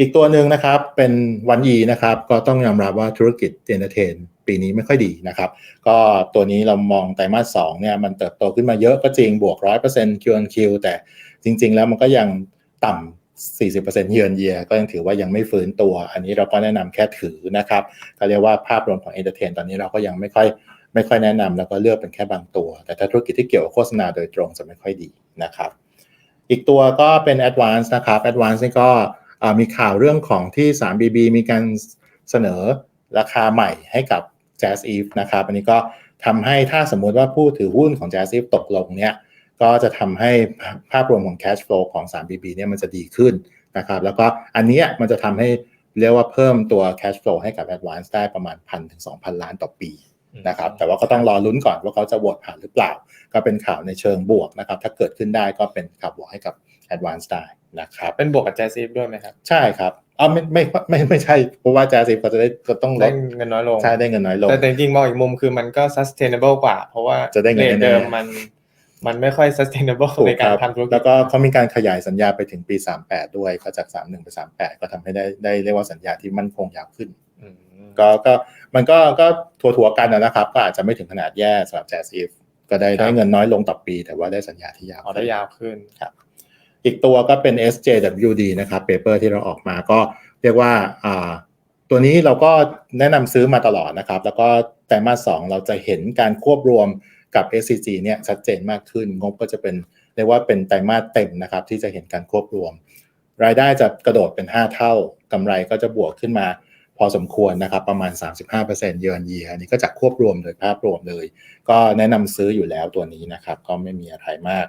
อีกตัวหนึ่งนะครับเป็นวันยีนะครับ ก็ต้องยอมรับว่าธุรกิจเอนเตอร์เทนปีนี้ไม่ค่อยดีนะครับ ก็ตัวนี้เรามองไตรมาสสองเนี่ยมันเติบโตขึ้นมาเยอะก็จริงบวกร้อยเปอร์เซ็นต์ Q on Q แต่จริง ๆ แล้วมันก็ยังต่ำ40%เยือนเยียก็ยังถือว่ายังไม่ฟื้นตัว อันนี้เราก็แนะนำแค่ถือนะครับก็เรียกว่าภาพรวมของเอนเตอร์เทนตอนนี้เราก็ยังไม่ค่อยไม่ค่อยแนะนำแล้วก็เลือกเป็นแค่บางตัว แต่ถ้าธุรกิจที่เกี่ยวกับโฆษณาโดยตรงจะไม่ค่อยดีนะครับ อีกตัวก็เป็น Advance นะครับ Advance นี่ก็ มีข่าวเรื่องของที่ 3BB มีการเสนอราคาใหม่ให้กับ Jazz Eve นะครับ อันนี้ก็ทำให้ถ้าสมมุติว่าผู้ถือหุ้นของ Jazz Eve ตกลงเนี่ยก็จะทำให้ภาพรวมของ cash flow ของ 3BB เนี่ยมันจะดีขึ้นนะครับแล้วก็อันนี้มันจะทำให้เรียกว่าเพิ่มตัว cash flow ให้กับ Advance ได้ประมาณ1,000ถึง2,000ล้านต่อปีนะครับแต่ว่าก็ต้องรอลุ้นก่อนว่าเขาจะโหวตผ่านหรือเปล่า ก็เป็นข่าวในเชิงบวกนะครับถ้าเกิดขึ้นได้ก็เป็นข่าวบวกให้กับ Advance ได้ นะครับเป็นบวกกับแจซีฟด้วยไหมครับ ใช่ครับอ๋อไม่ไม่ไม่ไม่ใช่เพราะว่า Jazz Eve เขาจะได้ก็ต้องลได้ดเงินน้อยลง ใช่ได้เงินน้อยลง แต่จริงๆมองอีกมุมคือมันก็ sustainable กว่า เพราะว่าจะได้เงินรทแน่ๆ เดิมมันมันไม่ค่อย sustainable ถูกในคการรับทำธุรกิจแล้วก็เขามีการขยายสัญญาไปถึงปี 38 ด้วยก็จาก 31ไป38 ก็ทำให้ได้ได้เรียกว่าสัญญาที่มั่นคงยาวขึ้น อืมก็ก็มันก็ก็ทัวร์ๆกันนะครับ ก็อาจจะไม่ถึงขนาดแย่สำหรับ Jazz Eve ก็ได้ได้เงินน้อยลงต่อปี แต่ว่าได้สัญญาที่ยาวเอาได้ยาวขึ้น อีกตัวก็เป็น SJWD นะครับเปเปอร์ที่เราออกมาก็เรียกว่าตัวนี้เราก็แนะนำซื้อมาตลอดนะครับ แล้วก็ไตรมาสสองเราจะเห็นการควบรวมกับ SCG เนี่ยชัดเจนมากขึ้น งบก็จะเป็นเรียกว่าเป็นไตรมาสเต็มนะครับ ที่จะเห็นการควบรวม รายได้จะกระโดดเป็น 5 เท่ากำไรก็จะบวกขึ้นมาพอสมควรนะครับ ประมาณ 35%เยือนเยียอันนี้ก็จะควบรวมโดยภาพรวมเลย ก็แนะนำซื้ออยู่แล้วตัวนี้นะครับ ก็ไม่มีอะไรมาก